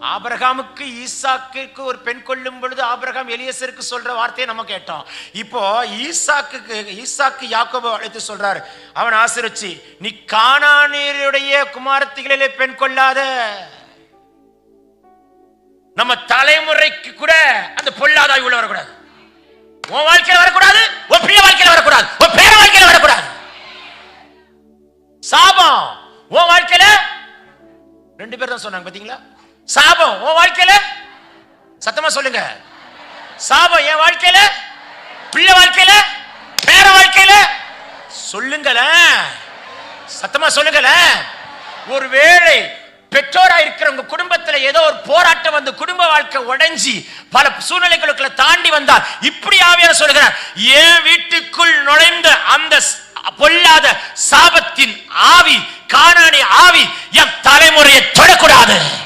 ஆபிரகாமுக்கு ஈசாக்கு ஒரு பெண் கொள்ளும் பொழுது ஆபிரகாம் எலியசருக்கு சொல்ற வார்த்தையை நம்ம கேட்டோம். இப்போ ஈசாக்கு ஈசாக்கு யாக்கோப அழைத்து சொல்றாரு அவன் ஆசிரிச்சு நீ கானானியருடைய குமாரத்திகளிலே பெண் கொள்ளாத. நம்ம தலைமுறைக்கு கூட அந்த பொல்லாதாய் உள்ள வரக்கூடாது. உன் வாழ்க்கையில வரக்கூடாது உன் பிரிய வாழ்க்கையில வரக்கூடாது உன் பேர வாழ்க்கையில வரக்கூடாது. சாபம் உன் வாழ்க்கையில. ரெண்டு பேர் தான் சொன்னாங்க பாத்தீங்களா? சாபம் உன் வாழ்க்கையில? சத்தமா சொல்லுங்க. சாபம் என் வாழ்க்கையில? பிள்ளை வாழ்க்கையில? பேர வாழ்க்கையில? சொல்லுங்களேன். சத்தமா சொல்லுங்களேன். ஒருவேளை பெற்றோரா இருக்கிற உங்க குடும்பத்துல ஏதோ ஒரு போராட்டம் வந்து குடும்ப வாழ்க்கை உடைஞ்சி பல சூழ்நிலைகளுக்குள்ள தாண்டி வந்தால் இப்படி ஆவியான சொல்கிறார் என் வீட்டுக்குள் நுழைந்த அந்த பொல்லாத சாபத்தின் ஆவி காணாணி ஆவி என் தலைமுறையை தொடக்கூடாது.